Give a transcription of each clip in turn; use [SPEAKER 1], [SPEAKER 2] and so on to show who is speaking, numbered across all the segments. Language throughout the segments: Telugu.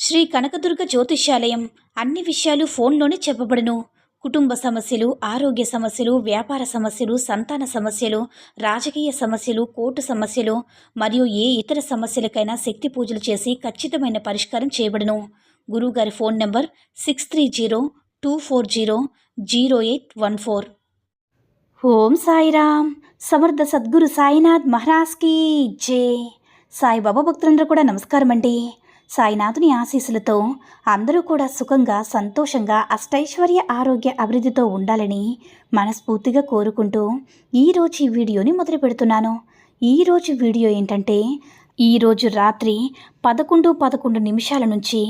[SPEAKER 1] శ్రీ కనకదుర్గ జ్యోతిష్యాలయం అన్ని విషయాలు ఫోన్లోనే చెప్పబడును. కుటుంబ సమస్యలు ఆరోగ్య సమస్యలు వ్యాపార సమస్యలు సంతాన సమస్యలు రాజకీయ సమస్యలు కోర్టు సమస్యలు మరియు ఏ ఇతర సమస్యలకైనా శక్తి పూజలు చేసి ఖచ్చితమైన పరిష్కారం చేయబడును. గురువుగారి phone number six three zero two four zero zero eight one four. Om Sairam Samarth Sadguru Sainath మహారాజ్కి జే. సాయిబాబా భక్తులందరూ కూడా నమస్కారం అండి సాయినాథుని ఆశీస్సులతో అందరూ కూడా సుఖంగా సంతోషంగా అష్టైశ్వర్య ఆరోగ్య అభివృద్ధితో ఉండాలని మనస్ఫూర్తిగా కోరుకుంటూ ఈరోజు ఈ వీడియోని మొదలు పెడుతున్నాను. ఈరోజు వీడియో ఏంటంటే ఈరోజు రాత్రి పదకొండు పదకొండు నిమిషాల నుంచి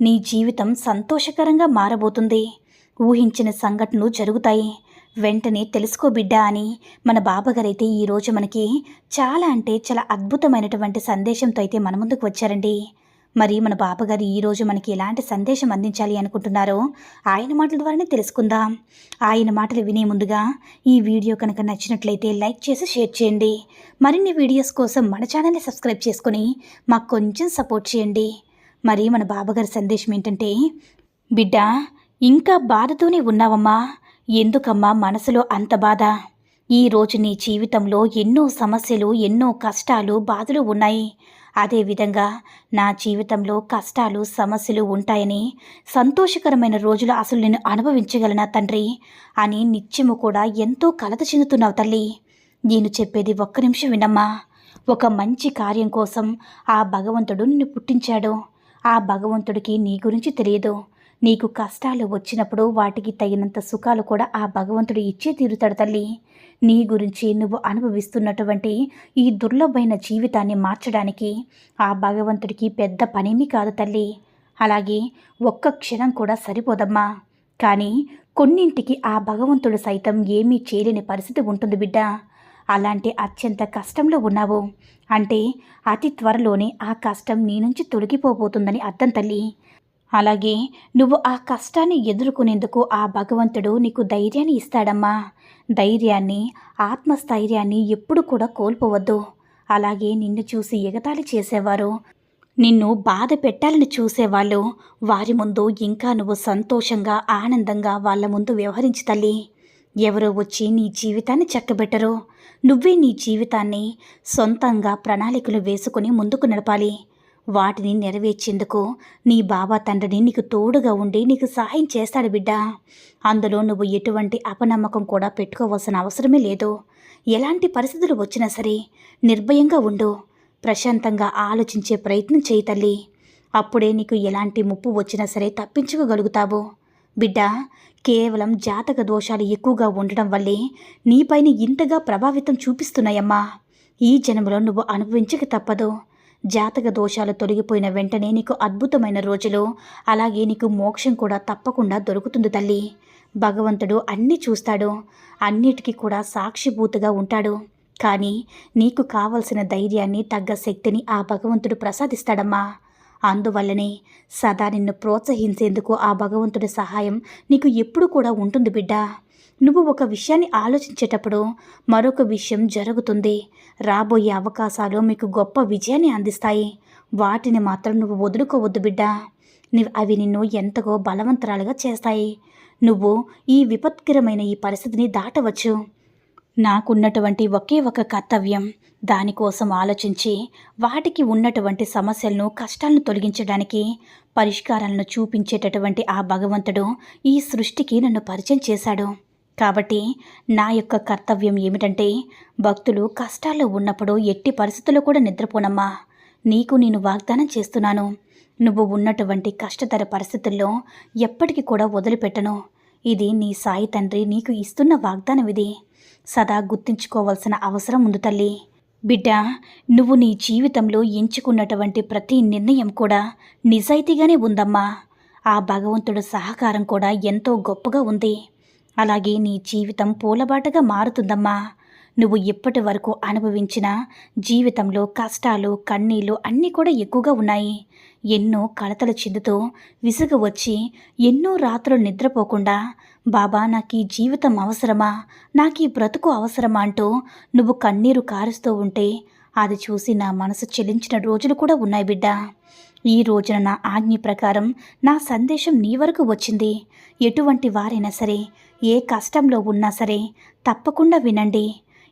[SPEAKER 1] నీ జీవితం సంతోషకరంగా మారబోతుంది. ఊహించిన సంఘటనలు జరుగుతాయి. వెంటనే తెలుసుకో బిడ్డా అని మన బాబాగారైతే ఈరోజు మనకి చాలా అంటే చాలా అద్భుతమైనటువంటి సందేశంతో అయితే మన ముందుకు వచ్చారండి. మరి మన బాబాగారు ఈరోజు మనకి ఎలాంటి సందేశం అందించాలి అనుకుంటున్నారో ఆయన మాటల ద్వారానే తెలుసుకుందాం. ఆయన మాటలు వినే ముందుగా ఈ వీడియో కనుక నచ్చినట్లయితే లైక్ చేసి షేర్ చేయండి. మరిన్ని వీడియోస్ కోసం మన ఛానల్ని సబ్స్క్రైబ్ చేసుకుని మాకు కొంచెం సపోర్ట్ చేయండి. మరి మన బాబాగారి సందేశం ఏంటంటే బిడ్డ ఇంకా బాధతోనే ఉన్నావమ్మా. ఎందుకమ్మా మనసులో అంత బాధ? ఈ రోజు నీ జీవితంలో ఎన్నో సమస్యలు ఎన్నో కష్టాలు బాధలు ఉన్నాయి. అదేవిధంగా నా జీవితంలో కష్టాలు సమస్యలు ఉంటాయని సంతోషకరమైన రోజులు అసలు నేను అనుభవించగలనా తండ్రి అని నిత్యము కూడా ఎంతో కలత చెందుతున్నావు తల్లి. నేను చెప్పేది ఒక్క నిమిషం వినమ్మా. ఒక మంచి కార్యం కోసం ఆ భగవంతుడు నిన్ను పుట్టించాడు. ఆ భగవంతుడికి నీ గురించి తెలియదు. నీకు కష్టాలు వచ్చినప్పుడు వాటికి తగినంత సుఖాలు కూడా ఆ భగవంతుడు ఇచ్చే తీరుతాడు తల్లి. నీ గురించి నువ్వు అనుభవిస్తున్నటువంటి ఈ దుర్లభమైన జీవితాన్ని మార్చడానికి ఆ భగవంతుడికి పెద్ద పనేమీ కాదు తల్లి. అలాగే ఒక్క క్షణం కూడా సరిపోదమ్మా. కానీ కొన్నింటికి ఆ భగవంతుడు సైతం ఏమీ చేయలేని పరిస్థితి ఉంటుంది బిడ్డ. అలాంటి అత్యంత కష్టంలో ఉన్నావు. అంటే అతి త్వరలోనే ఆ కష్టం నీ నుంచి తొలగిపోబోతుందని అర్థం తల్లి. అలాగే నువ్వు ఆ కష్టాన్ని ఎదుర్కొనేందుకు ఆ భగవంతుడు నీకు ధైర్యాన్ని ఇస్తాడమ్మా. ధైర్యాన్ని ఆత్మస్థైర్యాన్ని ఎప్పుడు కూడా కోల్పోవద్దు. అలాగే నిన్ను చూసి ఎగతాళి చేసేవారు. నిన్ను బాధ పెట్టాలని చూసేవాళ్ళు. వారి ముందు ఇంకా నువ్వు సంతోషంగా ఆనందంగా వాళ్ళ ముందు వ్యవహరించి తల్లి. ఎవరో వచ్చి నీ జీవితాన్ని చక్కబెట్టరు. నువ్వే నీ జీవితాన్ని సొంతంగా ప్రణాళికలు వేసుకుని ముందుకు నడపాలి. వాటిని నెరవేర్చేందుకు నీ బాబా తండ్రిని నీకు తోడుగా ఉండి నీకు సహాయం చేస్తాడు బిడ్డ. అందులో నువ్వు ఎటువంటి అపనమ్మకం కూడా పెట్టుకోవాల్సిన అవసరమే లేదు. ఎలాంటి పరిస్థితులు వచ్చినా సరే నిర్భయంగా ఉండు. ప్రశాంతంగా ఆలోచించే ప్రయత్నం చేయి తల్లి. అప్పుడే నీకు ఎలాంటి ముప్పు వచ్చినా సరే తప్పించుకోగలుగుతావు. బిడ్డ కేవలం జాతక దోషాలు ఎక్కువగా ఉండడం వల్లే నీపైన ఇంతగా ప్రభావితం చూపిస్తున్నాయమ్మా. ఈ జన్మలో నువ్వు అనుభవించక తప్పదు. జాతక దోషాలు తొలగిపోయిన వెంటనే నీకు అద్భుతమైన రోజులు. అలాగే నీకు మోక్షం కూడా తప్పకుండా దొరుకుతుంది తల్లి. భగవంతుడు అన్నీ చూస్తాడు. అన్నిటికీ కూడా సాక్షిభూతగా ఉంటాడు. కానీ నీకు కావలసిన ధైర్యాన్ని తగ్గ శక్తిని ఆ భగవంతుడు ప్రసాదిస్తాడమ్మా. అందువల్లనే సదా నిన్ను ప్రోత్సహించేందుకు ఆ భగవంతుడి సహాయం నీకు ఎప్పుడు కూడా ఉంటుంది బిడ్డ. నువ్వు ఒక విషయాన్ని ఆలోచించేటప్పుడు మరొక విషయం జరుగుతుంది. రాబోయే అవకాశాలు మీకు గొప్ప విజయాన్ని అందిస్తాయి. వాటిని మాత్రం నువ్వు వదులుకోవద్దు బిడ్డ. నువ్వు అవి నిన్ను ఎంతగో బలవంతరాలుగా చేస్తాయి. నువ్వు ఈ విపత్కరమైన ఈ పరిస్థితిని దాటవచ్చు. నాకున్నటువంటి ఒకే ఒక కర్తవ్యం దానికోసం ఆలోచించి వాటికి ఉన్నటువంటి సమస్యలను కష్టాలను తొలగించడానికి పరిష్కారాలను చూపించేటటువంటి ఆ భగవంతుడు ఈ సృష్టికి నన్ను పరిచయం చేశాడు. కాబట్టి నా యొక్క కర్తవ్యం ఏమిటంటే భక్తులు కష్టాల్లో ఉన్నప్పుడు ఎట్టి పరిస్థితుల్లో కూడా నిద్రపోనమ్మా. నీకు నేను వాగ్దానం చేస్తున్నాను. నువ్వు ఉన్నటువంటి కష్టతర పరిస్థితుల్లో ఎప్పటికీ కూడా వదిలిపెట్టను. ఇది నీ సాయి తండ్రి నీకు ఇస్తున్న వాగ్దానం ఇది. సదా గుర్తుంచుకోవాల్సిన అవసరం ఉంది తల్లి. బిడ్డ నువ్వు నీ జీవితంలో ఎంచుకున్నటువంటి ప్రతి నిర్ణయం కూడా నిజాయితీగానే ఉందమ్మా. ఆ భగవంతుడు సహకారం కూడా ఎంతో గొప్పగా ఉంది. అలాగే నీ జీవితం పూలబాటగా మారుతుందమ్మా. నువ్వు ఇప్పటి వరకు అనుభవించిన జీవితంలో కష్టాలు కన్నీళ్ళు అన్నీ కూడా ఎక్కువగా ఉన్నాయి. ఎన్నో కలతలు చెందుతూ విసుగు వచ్చి ఎన్నో రాత్రులు నిద్రపోకుండా బాబా నాకు ఈ జీవితం అవసరమా? నాకు ఈ బ్రతుకు అవసరమా? అంటూ నువ్వు కన్నీరు కారుస్తూ ఉంటే అది చూసి నా మనసు చెలించిన రోజులు కూడా ఉన్నాయి బిడ్డ. ఈ రోజున నా ఆజ్ఞ ప్రకారం నా సందేశం నీ వరకు వచ్చింది. ఎటువంటి వారైనా సరే ఏ కష్టంలో ఉన్నా సరే తప్పకుండా వినండి.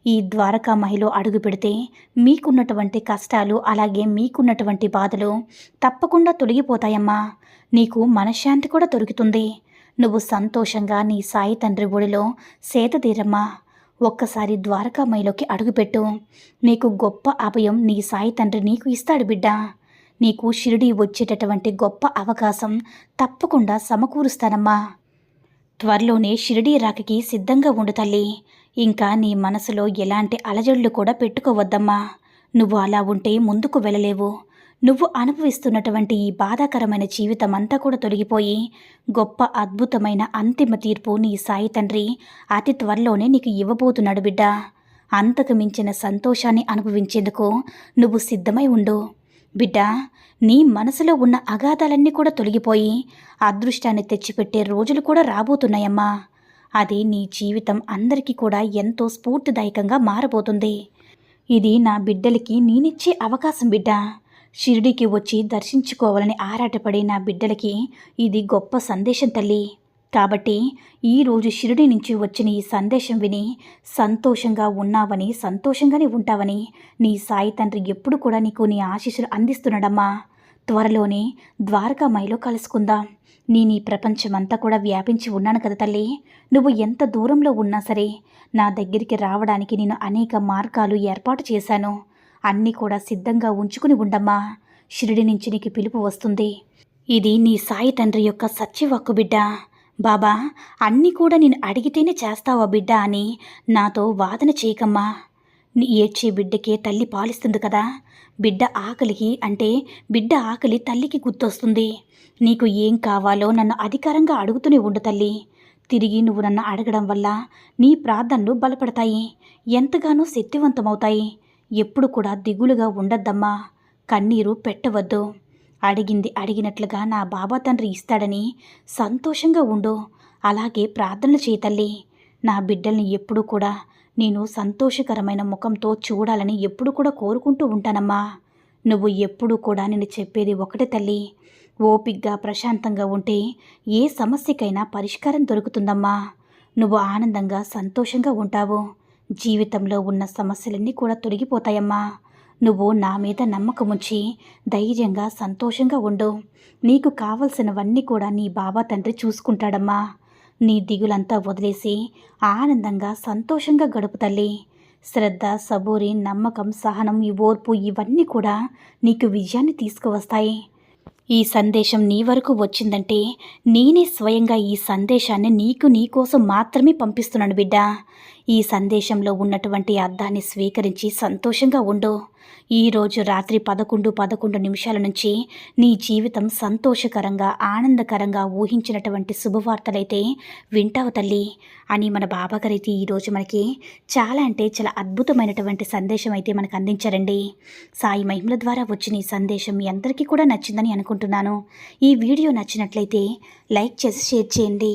[SPEAKER 1] ఈ ద్వారకా మహిలో అడుగు పెడితే మీకున్నటువంటి కష్టాలు అలాగే మీకున్నటువంటి బాధలు తప్పకుండా తొలగిపోతాయమ్మా. నీకు మనశ్శాంతి కూడా దొరుకుతుంది. నువ్వు సంతోషంగా నీ సాయి తండ్రి ఒడిలో సేతతీరమ్మా ఒక్కసారి ద్వారకామయిలోకి అడుగుపెట్టు నీకు గొప్ప అభయం నీ సాయి తండ్రి నీకు ఇస్తాడు బిడ్డ. నీకు షిరిడి వచ్చేటటువంటి గొప్ప అవకాశం తప్పకుండా సమకూరుస్తానమ్మా. త్వరలోనే షిరిడీ రాకకి సిద్ధంగా ఉండు తల్లి. ఇంకా నీ మనసులో ఎలాంటి అలజడులు కూడా పెట్టుకోవద్దమ్మా. నువ్వు అలా ఉంటే ముందుకు వెళ్ళలేవు. నువ్వు అనుభవిస్తున్నటువంటి ఈ బాధాకరమైన జీవితం అంతా కూడా తొలగిపోయి గొప్ప అద్భుతమైన అంతిమ తీర్పు నీ సాయి తండ్రి అతి త్వరలోనే నీకు ఇవ్వబోతున్నాడు బిడ్డ. అంతకు మించిన సంతోషాన్ని అనుభవించేందుకు నువ్వు సిద్ధమై ఉండు. బిడ్డ నీ మనసులో ఉన్న అగాధాలన్నీ కూడా తొలగిపోయి అదృష్టాన్ని తెచ్చిపెట్టే రోజులు కూడా రాబోతున్నాయమ్మా. అది నీ జీవితం అందరికీ కూడా ఎంతో స్ఫూర్తిదాయకంగా మారబోతుంది. ఇది నా బిడ్డలకి నేనిచ్చే అవకాశం బిడ్డ. షిరిడీకి వచ్చి దర్శించుకోవాలని ఆరాటపడే నా బిడ్డలకి ఇది గొప్ప సందేశం తల్లి. కాబట్టి ఈరోజు షిరిడి నుంచి వచ్చిన ఈ సందేశం విని సంతోషంగా ఉన్నావని సంతోషంగానే ఉంటావని నీ సాయి తండ్రి ఎప్పుడు కూడా నీకు నీ ఆశీస్సులు అందిస్తున్నాడమ్మా. త్వరలోనే ద్వారకామాయిలో కలుసుకుందాం. నేను ఈ ప్రపంచమంతా కూడా వ్యాపించి ఉన్నాను కదా తల్లి. నువ్వు ఎంత దూరంలో ఉన్నా సరే నా దగ్గరికి రావడానికి నేను అనేక మార్గాలు ఏర్పాటు చేశాను. అన్నీ కూడా సిద్ధంగా ఉంచుకుని ఉండమ్మా. షిరిడి నుంచి నీకు పిలుపు వస్తుంది. ఇది నీ సాయి తండ్రి యొక్క సత్యవక్కు బిడ్డ. బాబా అన్నీ కూడా నేను అడిగితేనే చేస్తావా బిడ్డ అని నాతో వాదన చేయకమ్మా. నీ ఏడ్చే బిడ్డకే తల్లి పాలిస్తుంది కదా. బిడ్డ ఆకలికి అంటే బిడ్డ ఆకలి తల్లికి గుర్తొస్తుంది. నీకు ఏం కావాలో నన్ను అధికారంగా అడుగుతూనే ఉండు తల్లి. తిరిగి నువ్వు నన్ను అడగడం వల్ల నీ ప్రార్థనలు బలపడతాయి. ఎంతగానో శక్తివంతమవుతాయి. ఎప్పుడు కూడా దిగులుగా ఉండద్దమ్మా. కన్నీరు పెట్టవద్దు. అడిగింది అడిగినట్లుగా నా బాబా తండ్రి ఇస్తాడని సంతోషంగా ఉండు. అలాగే ప్రార్థనలు చేయి తల్లి. నా బిడ్డల్ని ఎప్పుడూ కూడా నేను సంతోషకరమైన ముఖంతో చూడాలని ఎప్పుడు కూడా కోరుకుంటూ ఉంటానమ్మా. నువ్వు ఎప్పుడూ కూడా నేను చెప్పేది ఒకటే తల్లి. ఓపిగ్గా ప్రశాంతంగా ఉంటే ఏ సమస్యకైనా పరిష్కారం దొరుకుతుందమ్మా. నువ్వు ఆనందంగా సంతోషంగా ఉంటావు. జీవితంలో ఉన్న సమస్యలన్నీ కూడా తొలగిపోతాయమ్మా. నువ్వు నా మీద నమ్మకముంచి ధైర్యంగా సంతోషంగా ఉండు. నీకు కావలసినవన్నీ కూడా నీ బాబా తండ్రి చూసుకుంటాడమ్మా. నీ దిగులంతా వదిలేసి ఆనందంగా సంతోషంగా గడుపు తల్లి. శ్రద్ధ సబూరి నమ్మకం సహనం ఈ ఓర్పు ఇవన్నీ కూడా నీకు విజయాన్ని తీసుకువస్తాయి. ఈ సందేశం నీ వరకు వచ్చిందంటే నేనే స్వయంగా ఈ సందేశాన్ని నీకు నీకోసం మాత్రమే పంపిస్తున్నాను బిడ్డ. ఈ సందేశంలో ఉన్నటువంటి అర్థాన్ని స్వీకరించి సంతోషంగా ఉండు. ఈరోజు రాత్రి పదకొండు పదకొండు నిమిషాల నుంచి నీ జీవితం సంతోషకరంగా ఆనందకరంగా ఊహించినటువంటి శుభవార్తలైతే వింటావు తల్లి అని మన బాబాగారైతే ఈరోజు మనకి చాలా అంటే చాలా అద్భుతమైనటువంటి సందేశం అయితే మనకు అందించారండి. సాయి మహిమల ద్వారా వచ్చిన ఈ సందేశం మీ అందరికీ కూడా నచ్చిందని అనుకుంటున్నాను. ఈ వీడియో నచ్చినట్లయితే లైక్ చేసి షేర్ చేయండి.